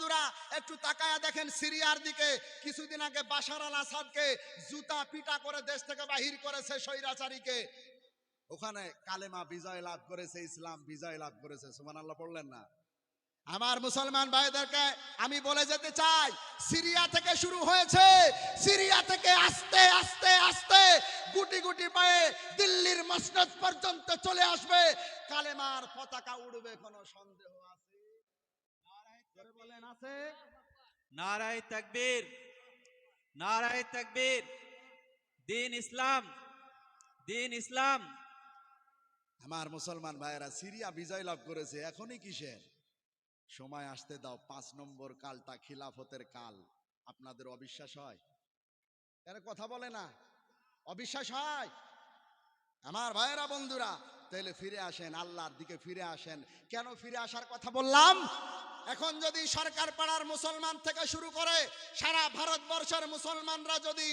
বন্ধুরা, একটু তাকায়া দেখেন সিরিয়ার দিকে। কিছুদিন আগে বাশার আল আসাদকে জুতা পিটা করে দেশ থেকে বাহির করেছে স্বৈরাচারীকে। ওখানে কালেমা বিজয় লাভ করেছে, ইসলাম বিজয় লাভ করেছে। সুমান আল্লাহ পড়লেন না? আমার মুসলমান ভাইদেরকে, আমি বলে যেতে চাই, সিরিয়া থেকে শুরু হয়েছে। সিরিয়া থেকে আস্তে আস্তে আস্তে গুটি গুটি পায়ে দিল্লির মসনদ পর্যন্ত চলে আসবে। কালেমার পতাকা উড়বে, কোনো সন্দেহ আছে? নারায় তাকবীর নারায় তাকবীর। দিন ইসলাম দিন ইসলাম। আমার মুসলমান ভাইয়েরা সিরিয়া বিজয় লাভ করেছে এখনই কিসের? সময় আসতে দাও পাঁচ নম্বর কালটা খিলাফতের কাল। আপনাদের অবিশ্বাস হয়? এরা কথা বলে না? অবিশ্বাস হয়? আমার ভাইয়েরা বন্ধুরা তাহলে ফিরে আসেন আল্লাহর দিকে ফিরে আসেন। কেন ফিরে আসার কথা বললাম? এখন যদি সরকার পাড়ার মুসলমান থেকে শুরু করে সারা ভারতবর্ষের মুসলমানরা যদি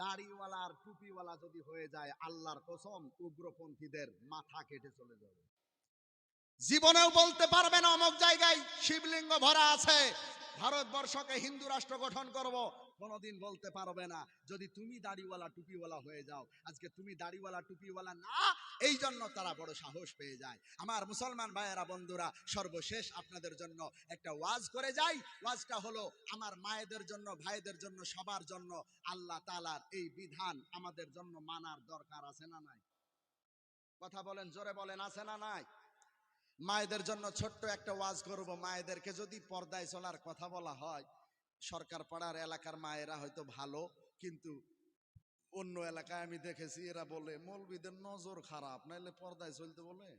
দাড়িওয়ালা আর টুপিওয়ালা যদি হয়ে যায়, আল্লাহর কসম উগ্রপন্থীদের মাথা কেটে চলে যাবে। জীবনেও বলতে পারবে না অমুক জায়গায় শিবলিঙ্গ ভরা আছে, ভারতবর্ষকে হিন্দু রাষ্ট্র গঠন করব। কোনোদিন বলতে পারবে না, যদি তুমি দাড়িওয়ালা, টুপিওয়ালা হয়ে যাও, আজকে তুমি দাড়িওয়ালা, টুপিওয়ালা না এই জন্য তারা বড় সাহস পেয়ে যায়। আমার মুসলমান ভাইয়েরা, বন্ধুরা, সর্বশেষ আপনাদের জন্য একটা ওয়াজ করে যাই। ওয়াজটা হলো, আমার মায়েদের জন্য, ভাইদের জন্য, সবার জন্য আল্লাহ তালার এই বিধান আমাদের জন্য মানার দরকার আছে না নাই? কথা বলেন, জোরে বলেন, আছে না নাই? মায়েদের জন্য ছোট্ট একটা ওয়াজ করব। মায়েদেরকে যদি পর্দায় চলার কথা বলা হয়, সরকার পাড়ার এলাকার মায়েরা হয়তো ভালো, কিন্তু অন্য এলাকায় আমি দেখেছি, এরা বলে, মৌলবীদের নজর খারাপ, নাইলে পর্দায় চলতে বলে?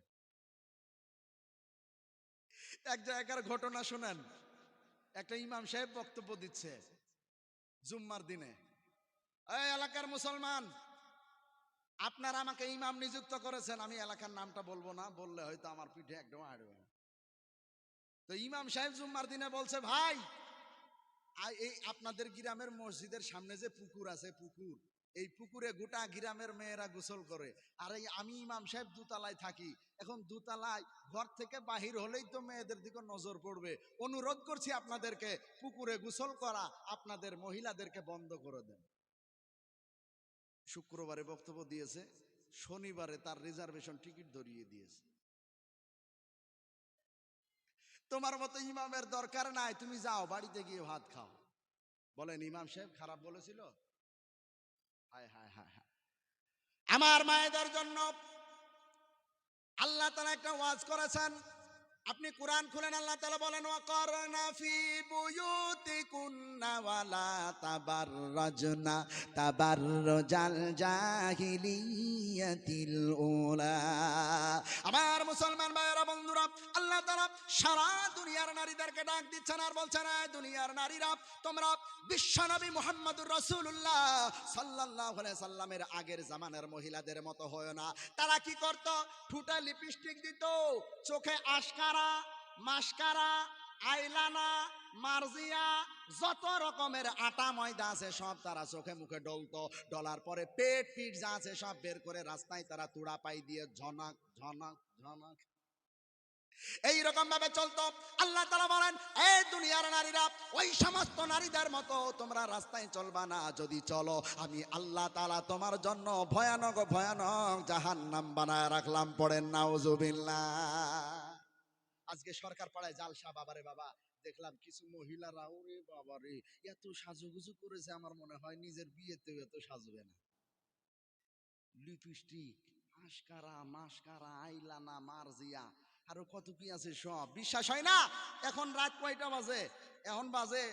এক জায়গার ঘটনা শুনেন, একটা ইমাম সাহেব বক্তব্য দিচ্ছে জুম্মার দিনে এলাকার মুসলমান, আপনারা আমাকে ইমাম নিযুক্ত করেছেন, আমি এলাকার নামটা বলব না, বললে হয়তো আমার পিঠে একদম আড়বে তো ইমাম সাহেব জুম্মার দিনে বলছে, ভাই এই আপনাদের গ্রামের মসজিদের সামনে যে পুকুর আছে, পুকুর এই পুকুরে গোটা গ্রামের মেয়েরা গোসল করে। আর এই আমি ইমাম সাহেব দুতলায় থাকি। এখন দুতলায় ঘর থেকে বাহির হলেই তো মেয়েদের দিকে নজর পড়বে। অনুরোধ করছি আপনাদেরকে, পুকুরে গোসল করা আপনাদের মহিলাদেরকে বন্ধ করে দেন। শুক্রবারে বক্তব্য দিয়েছে, শনিবারে তার রিজার্ভেশন টিকিট ধরিয়ে দিয়েছে। তোমার মতো ইমামের দরকার নাই, তুমি যাও, বাড়িতে গিয়ে ভাত খাও। বলেন, ইমাম সাহেব খারাপ বলেছিল? আমার মায়েদের জন্য আল্লাহ তালা একটা ওয়াজ করেছেন। আপনি কোরআন খুলেন, আল্লাহ তালা বলেন, ওয়াকরনা ফি বুয়ুতিকুন্না ওয়ালা তাবাররাজনা তাবাররুজাল জাহিলিয়াতিল উলা। আমার মুসলমান ভাইয়েরা, বন্ধুরা, আল্লাহ তাআলা সারা দুনিয়ার নারীদেরকে ডাক দিচ্ছেন আর বলছেন, "এই দুনিয়ার নারীরা, তোমরা বিশ্বনবী মুহাম্মদুর রাসূলুল্লাহ সাল্লাল্লাহু আলাইহি সাল্লামের আগের জামানার মহিলাদের মতো হয় না। তারা কি করত? ঠুটে লিপস্টিক দিত, চোখে আশকারা মাস্কারা আইলানা মার্জিয়া, যত রকমের আটা ময়দা আছে সব তারা চোখে মুখে ডলতো। ডলার পরে পেট পিট যা আছে সব বের করে রাস্তায় তারা তুড়া পাই দিয়ে ঝনক ঝনক ঝনক। এই রকম ভাবে চলতো। আল্লাহ তারা বলেন এই দুনিয়ার নারীরা, ওই সমস্ত নারীদের মতো তোমরা রাস্তায় চলবা না। যদি চলো, আমি আল্লাহ তালা তোমার জন্য ভয়ানক ভয়ানক জাহান্নাম বানায় রাখলাম। পড়েন, নাউজুবিল্লাহ। আজকে সরকার পাড়ায় জালসা, বাবারে বাবা। দেখলাম কিছু মহিলারা, ওরে বাবারে, এত সাজুগুজু করেছে আমার মনে হয়, নিজের বিয়েতেও এত সাজবে না। লিপস্টিক আশকারা মাস্কারা আইলানা মার্জিয়া, আরও কত কি আছে সব। বিশ্বাস হয় না? এখন রাত কয়টা বাজে? এখন বাজে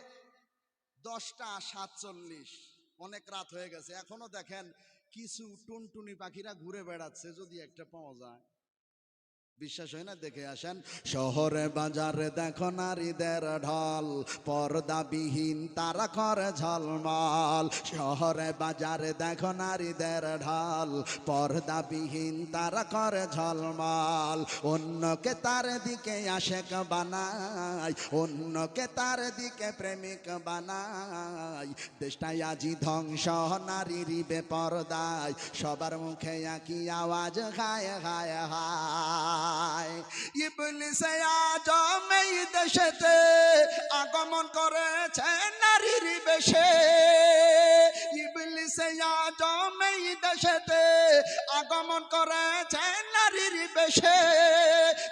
দশটা সাতচল্লিশ। অনেক রাত হয়ে গেছে। এখনও দেখেন, কিছু টুনটুনি পাখিরা ঘুরে বেড়াচ্ছে যদি একটা পাওয়া যায়। বিশ্বাস হয় না? দেখে আসেন। শহরে বাজারে দেখো নারীদের ঢল, পর্দাবিহীন তারা করে ঝলমল। শহরে বাজারে দেখো নারীদের ঢল, পর্দাবিহীন তারা করে ঝলমল। অন্যকে তার দিকে আশেক বানাই, অন্যকে তার দিকে প্রেমিক বানাই। দেশটাই আজি ধ্বংস নারীর বেপরদায়। সবার মুখে একই আওয়াজ, হায় হায় হায়। যায় ইবলিসে আজম এই দেশেতে আগমন করেছে নারীর বেশে। ইবলিসে আজম এই দেশেতে আগমন করেছে নারীর বেশে।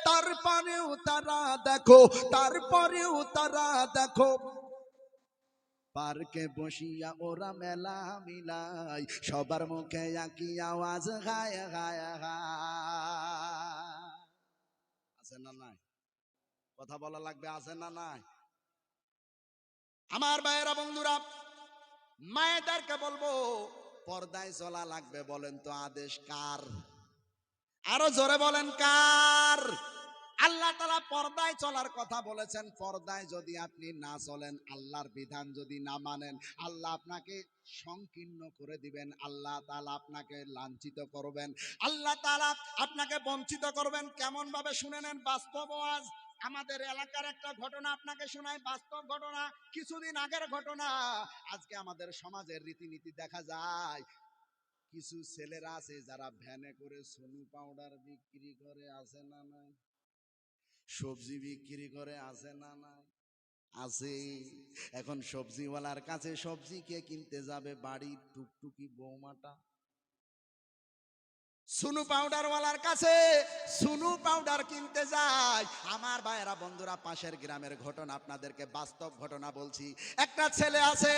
তারপরেও তারা দেখো তারপরেও তারা দেখো। পার্কে বসিয়া ওরা মেলা মিলাই সবার মুখে একই আওয়াজ, গায় গায় গায়। আছে না নাই? কথা বলা লাগবে আছে না নাই? আমার ভাইয়েরা বন্ধুরা, মায়েদেরকে বলব, পর্দায় চলা লাগবে বলেন তো আদেশ কার? আরও জোরে বলেন কার? আল্লাহ তালা পর্দায় চলার কথা বলেছেন, পর্দায় যদি আপনি না চলেন, আল্লাহর বিধান যদি না মানেন, আল্লাহ আপনাকে সংকীর্ণ করে দিবেন, আল্লাহ তালা আপনাকে লাঞ্ছিত করবেন, আল্লাহ তালা আপনাকে বঞ্চিত করবেন। কেমন ভাবে শুনে নেন? বাস্তব আজ আমাদের এলাকার একটা ঘটনা আপনাকে শোনায় বাস্তব ঘটনা, কিছুদিন আগের ঘটনা। আজকে আমাদের সমাজের রীতিনীতি দেখা যায়। কিছু ছেলেরা আছে যারা ভ্যানে করে সোনু পাউডার বিক্রি করে আসে না নাই? সবজি বিক্রি করে আসে না নাই? আছে। এখন সবজিওয়ালার কাছে সবজি কে কিনতে যাবে? বাড়ির টুকটুকি বৌমাটা? সুনু পাউডারওয়ালার কাছে সুনু পাউডার কিনতে যায়। আমার ভাইয়েরা, বন্ধুরা, পাশের গ্রামের ঘটনা আপনাদেরকে বাস্তব ঘটনা বলছি। একটা ছেলে আছে,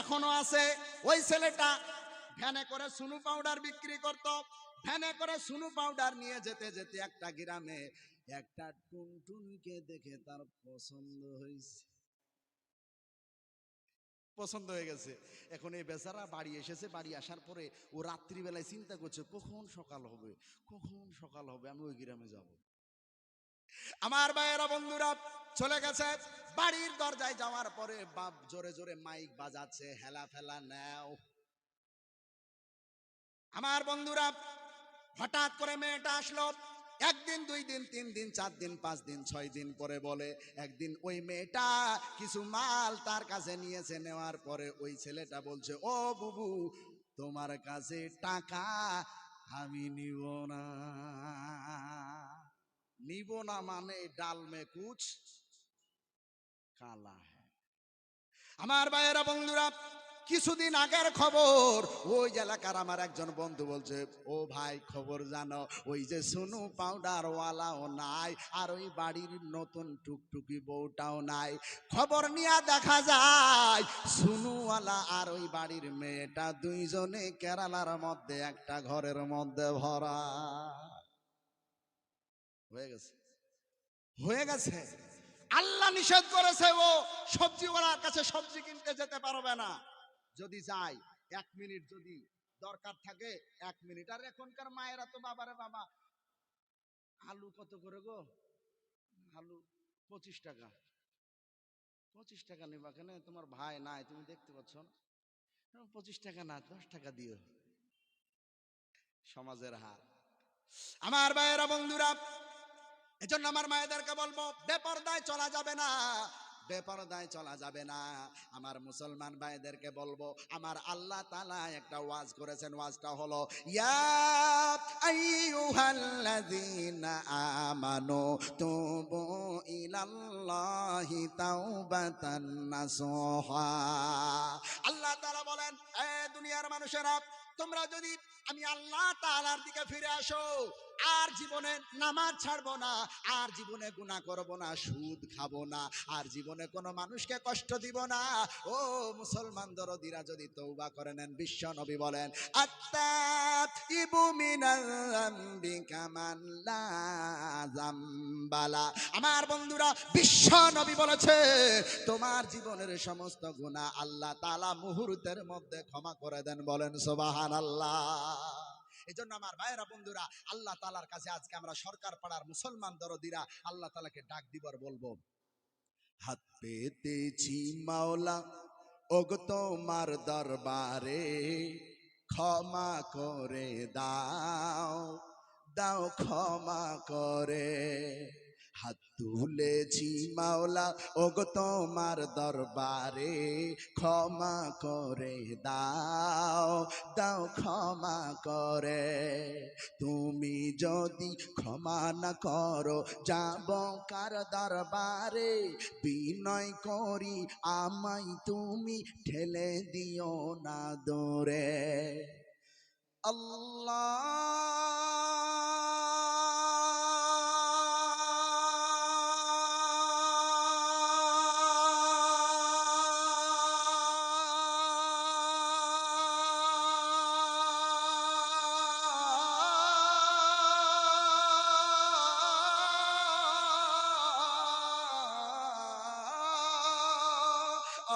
এখনও আছে। ওই ছেলেটা ভ্যানে করে সুনু পাউডার বিক্রি করত। ভ্যানে করে সুনু পাউডার নিয়ে যেতে যেতে একটা গ্রামে একটা টুনটুনিকে দেখে তার পছন্দ হয়েছে পছন্দ হয়ে গেছে। এখন এই বেচারা বাড়ি এসেছে, বাড়ি আসার পরে ও রাত্রিবেলায় চিন্তা করছে, কখন সকাল হবে? কখন সকাল হবে? আমি ওই গ্রামে যাব। আমার ভাইয়েরা বন্ধুরা, চলে গেছে। বাড়ির দরজায় যাওয়ার পরে বাপ জোরে জোরে মাইক বাজাচ্ছে, হেলা ফেলা নেও। আমার বন্ধুরা, হঠাৎ করে মেয়েটা আসলো। একদিন, দুই দিন, তিন দিন, চার দিন, পাঁচ দিন, ছয় দিন পরে বলে, একদিন ওই মেয়েটা কিছু মাল তার কাছে নিয়েছে, নেওয়ার পরে ওই ছেলেটা বলছে, ও বুবু, তোমার কাছে টাকা আমি নিব না। নিব না মানে ডাল মে কুচ কালা আমার ভাইয়েরা, বন্ধুরা কিছুদিন আগের খবর, ওই এলাকার আমার একজন বন্ধু বলছে, ও ভাই, খবর জানো, ওই যে সুনু পাউডার ওয়ালাও নাই, আর ওই বাড়ির নতুন টুকটুকি বউটাও নাই। খবর নিয়ে দেখা যায়, সুনুওয়ালা আর ওই বাড়ির মেয়েটা দুইজনে কেরালার মধ্যে, একটা ঘরের মধ্যে ভরা। হয়ে গেছে। হয়ে গেছে। আল্লাহ নিষেধ করেছে ও, সবজি সবজিওয়ালার কাছে সবজি কিনতে যেতে পারবে না। যদি যাই এক মিনিট যদি দরকার থাকে, এক মিনিট। আর এখনকার মায়েরা তো বাবারে বাবা, আলু কত করে গো? আলু পঁচিশ টাকা। পঁচিশ টাকা নেবা কেন? তোমার ভাই নাই, তুমি দেখতে পাচ্ছ না। পঁচিশ টাকা না, দশ টাকা দিও। সমাজের হার। আমার ভাইয়েরা বন্ধুরা, এজন্য আমার মায়েদেরকে বলব, বেপরদায় চলা যাবে না। বেপরদায় চলা যাবে না। আমার মুসলমান ভাইদেরকে বলব, আমার আল্লাহ তালা একটা ওয়াজ করেছেন, ওয়াজটা হলো আমানু তুবু আল্লাহ তাআলা বলেন, এ দুনিয়ার মানুষেরা, তোমরা যদি আমি আল্লাহ তাআলার দিকে ফিরে আসো আর জীবনে নামাজ ছাড়বো না, আর জীবনে গুনাহ করব না, সুদ খাব না, আর জীবনে কোনো মানুষকে কষ্ট দিব না। ও মুসলমান দরদিরা, যদি তৌবা করে নেন, বিশ্ব নবী বলেন আমার বন্ধুরা, বিশ্ব নবী বলেছে, তোমার জীবনের সমস্ত গুনাহ আল্লাহ তালা মুহূর্তের মধ্যে ক্ষমা করে দেন। বলেন, সুবহানাল্লাহ। এই জন্য আমার ভাইয়েরা, বন্ধুরা, আল্লাহ তালার কাছে আজকে আমরা সরকার পাড়ার মুসলমান দরদিরা আল্লাহ তালাকে ডাক দিবার বলব, হাত পেতেছি মাওলা, ওগ তোমার দরবারে ক্ষমা করে দাও দাও ক্ষমা করে, হাত তুলেছি মাওলা, ওগো তোমার দরবারে ক্ষমা করে দাও দাও ক্ষমা করে। তুমি যদি ক্ষমা না করো, যাব কার দরবারে? বিনয় করি, আমায় তুমি ঠেলে দিও না দূরে।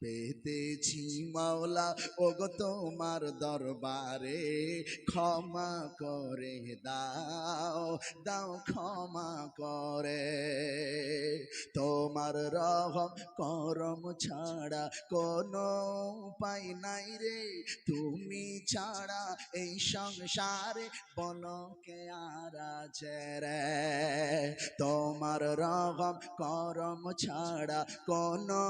পেতেছি মাওলা। ওগো তোমার দরবারে ক্ষমা করে দাও দাও ক্ষমা করে। তোমার রহম করম ছাড়া কোনো উপায় নাই রে। তুমি ছাড়া এই সংসারে বলো কে আর আছে রে। তোমার রহম করম ছাড়া কোনো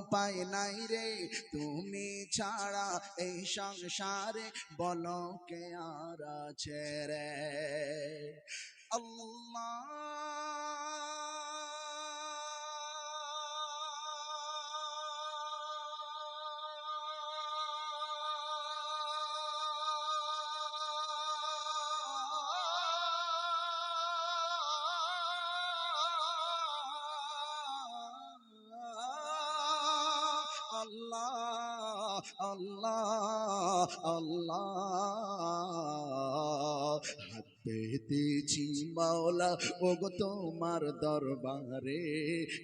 উপায় নাই রে তুমি ছাড়া এই সংসারে বল কে আর আছে রে। আল্লাহ আল্লাহ আল্লাহ হাত পেতেছি মাওলা, ওগো তোমার দরবারে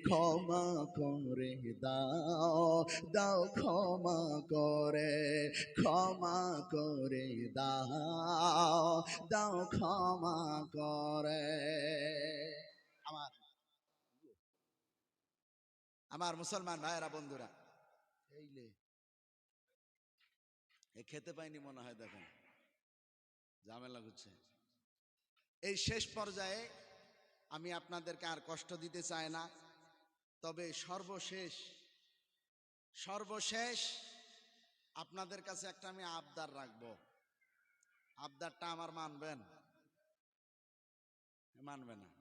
ক্ষমা করে দাও দাও ক্ষমা করে ক্ষমা করে দাও দাও ক্ষমা করে। আমার আমার মুসলমান ভাইয়েরা, বন্ধুরা খেতে পাইনি মনে হয়, দেখেন। ঝামেলা হচ্ছে। এই শেষ পর্যায়ে আমি আপনাদেরকে আর কষ্ট দিতে চাই না, তবে সর্বশেষ সর্বশেষ আপনাদের কাছে একটা আমি আবদার রাখব। আবদারটা আমার মানবেন? মানবে না।